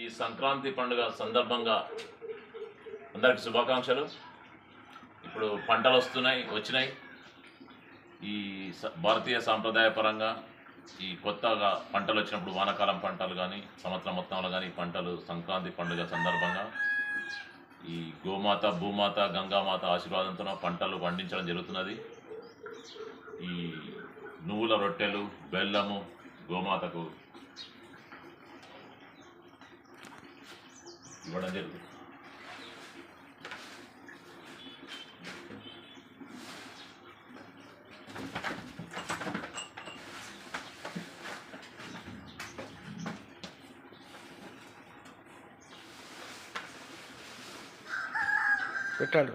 ఈ సంక్రాంతి పండుగ సందర్భంగా అందరికి శుభాకాంక్షలు. ఇప్పుడు పంటలు వస్తున్నాయి వచ్చినాయి. ఈ భారతీయ సాంప్రదాయ పరంగా ఈ కొత్తగా పంటలు వచ్చినప్పుడు వానాకాలం పంటలు కానీ సంవత్సరం మొత్తంలో కానీ పంటలు సంక్రాంతి పండుగ సందర్భంగా ఈ గోమాత భూమాత గంగామాత ఆశీర్వాదంతో పంటలు పండించడం జరుగుతున్నది. ఈ నువ్వుల రొట్టెలు బెల్లము గోమాతకు ఇవ్వడం జరుగుతుంది పెట్టాడు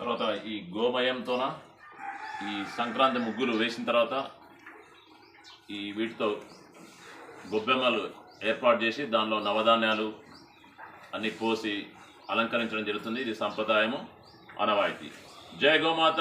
తర్వాత ఈ గోమయంతోన ఈ సంక్రాంతి ముగ్గులు వేసిన తర్వాత ఈ వీటితో గొబ్బెమ్మలు ఏర్పాటు చేసి దానిలో నవధాన్యాలు అన్ని పోసి అలంకరించడం జరుగుతుంది. ఇది సంప్రదాయము అనవాయితీ జయ గోమాత!